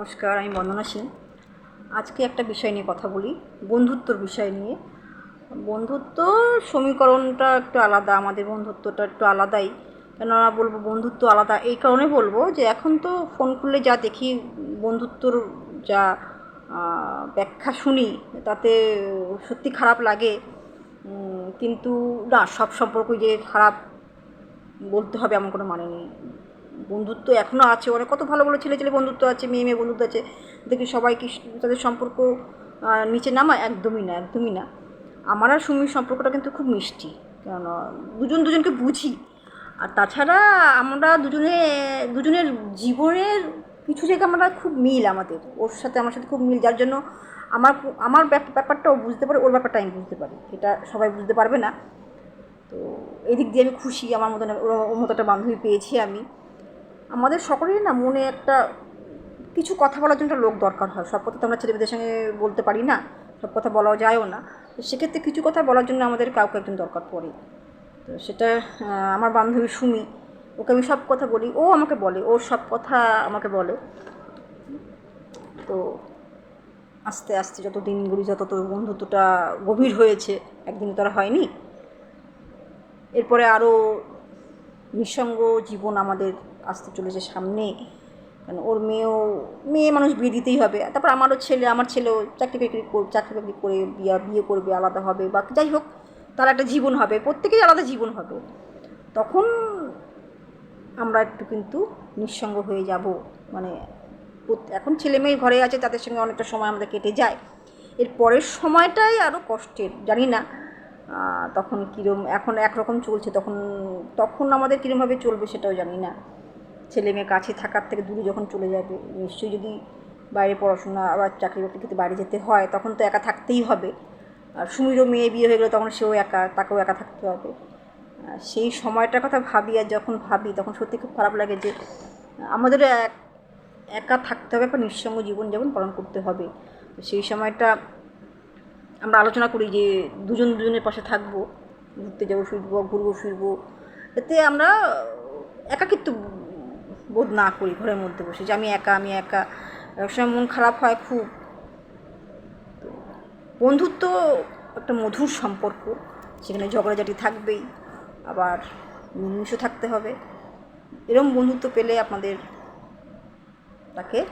নমস্কার, আমি বন্দনা সিং আজকে একটা বিষয় নিয়ে কথা বলি, বন্ধুত্বর বিষয় নিয়ে। বন্ধুত্ব সমীকরণটা একটু আলাদা, আমাদের বন্ধুত্বটা একটু আলাদাই। কেননা বলব বন্ধুত্ব আলাদা? এই কারণে বলব যে এখন তো ফোন খুললে যা দেখি, বন্ধুত্বর যা ব্যাখ্যা শুনি, তাতে সত্যি খারাপ লাগে। কিন্তু না, সব সম্পর্কই যে খারাপ বলতে হবে এমন কোনো মানে নেই। বন্ধুত্ব এখনও আছে। অনেক কত ভালো ভালো ছেলে ছেলে বন্ধুত্ব আছে, মেয়ে মেয়ে বন্ধুত্ব আছে। দেখি সবাই কি তাদের সম্পর্ক নিচে নামা একদমই না একদমই না। আমার আর সুমির সম্পর্কটা কিন্তু খুব মিষ্টি। কেন দুজন দুজনকে বুঝি। আর তাছাড়া আমরা দুজনে, দুজনের জীবনের কিছু জায়গা আমরা খুব মিল আমাদের। ওর সাথে আমার সাথে খুব মিল, যার জন্য আমার আমার ব্যাপ- ব্যাপারটা ও বুঝতে পারে, ওর ব্যাপারটা আমি বুঝতে পারি। এটা সবাই বুঝতে পারবে না। তো এদিক দিয়ে আমি খুশি, আমার মতন ওর- ওর মতো একটা বান্ধবী পেয়েছি আমি। আমাদের সকলেরই না মনে একটা কিছু কথা বলার জন্য লোক দরকার হয়। সব কথা তো আমরা ছেলেমেয়েদের সঙ্গে বলতে পারি না, সব কথা বলাও যায়ও না। তো সেক্ষেত্রে কিছু কথা বলার জন্য আমাদের কাউকে একজন দরকার পড়ে। তো সেটা আমার বান্ধবী সুমি, ওকে আমি সব কথা বলি। ও আমাকে বলে, ওর সব কথা আমাকে বলে। তো আস্তে আস্তে যত দিনগুলি যত তো বন্ধুত্বটা গভীর হয়েছে একদিন তো আর হয়নি। এরপরে আরও নিঃসঙ্গ জীবন আমাদের আসতে চলেছে সামনে। কারণ ওর মেয়েও, মেয়ে মানুষ বিয়ে দিতেই হবে। তারপর আমারও ছেলে, আমার ছেলেও চাকরি বাকরি কর- চাকরি বাকরি করে বিয়ে বিয়ে করবে, আলাদা হবে বা যাই হোক, তার একটা জীবন হবে, প্রত্যেকেরই আলাদা জীবন হবে। তখন আমরা একটু কিন্তু নিঃসঙ্গ হয়ে যাব। মানে এখন ছেলে মেয়ে ঘরে আছে, তাদের সঙ্গে অনেকটা সময় আমাদের কেটে যায়। এর পরের সময়টাই আরও কষ্টের, জানি না। তখন কীরম, এখন একরকম চলছে, তখন তখন আমাদের কীরমভাবে চলবে সেটাও জানি না। ছেলে মেয়ে কাছে থাকার থেকে দূরে যখন চলে যাবে, নিশ্চয়ই যদি বাইরে পড়াশোনা আবার চাকরি বাকরি ক্ষেত্রে বাইরে যেতে হয়, তখন তো একা থাকতেই হবে। আর সুমিরও মেয়ে বিয়ে হয়ে গেলে, তখন সেও একা, তাকেও একা থাকতে হবে। সেই সময়টার কথা ভাবি আর যখন ভাবি, তখন সত্যি খুব খারাপ লাগে যে, আমাদের এক, একা থাকতে হবে, একটা নিঃসঙ্গ জীবনযাপন পালন করতে হবে। সেই সময়টা আমরা আলোচনা করি যে দুজন দুজনের পাশে থাকব, ঘুরতে যাব, ফিরবো, ঘুরবো, ফিরবো। এতে আমরা একাকিত্ব বোধ না করি, ঘরের মধ্যে বসে যে আমি একা আমি একা। সময় মন খারাপ হয় খুব। বন্ধুত্ব একটা মধুর সম্পর্ক, সেখানে ঝগড়াঝাটি থাকবেই, আবার মিলেমিশে থাকতে হবে। এরম বন্ধুত্ব পেলে আপনাদের তাকে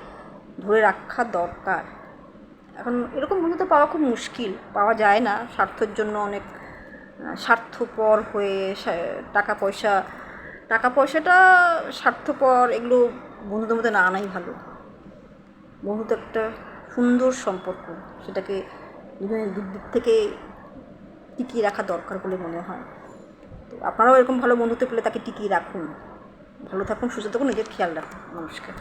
ধরে রাখা দরকার। এখন এরকম বন্ধুত্ব পাওয়া খুব মুশকিল, পাওয়া যায় না। স্বার্থের জন্য অনেক স্বার্থপর হয়ে টাকা পয়সা, টাকা পয়সাটা স্বার্থপর এগুলো বন্ধুদের মধ্যে না আনাই ভালো। বন্ধুত্ব একটা সুন্দর সম্পর্ক, সেটাকে দুজনের দিক দিক থেকে টিকিয়ে রাখা দরকার বলে মনে হয়। তো আপনারাও এরকম ভালো বন্ধুত্ব পেলে তাকে টিকিয়ে রাখুন। ভালো থাকুন, সুস্থ থাকুন, নিজের খেয়াল রাখুন নমস্কার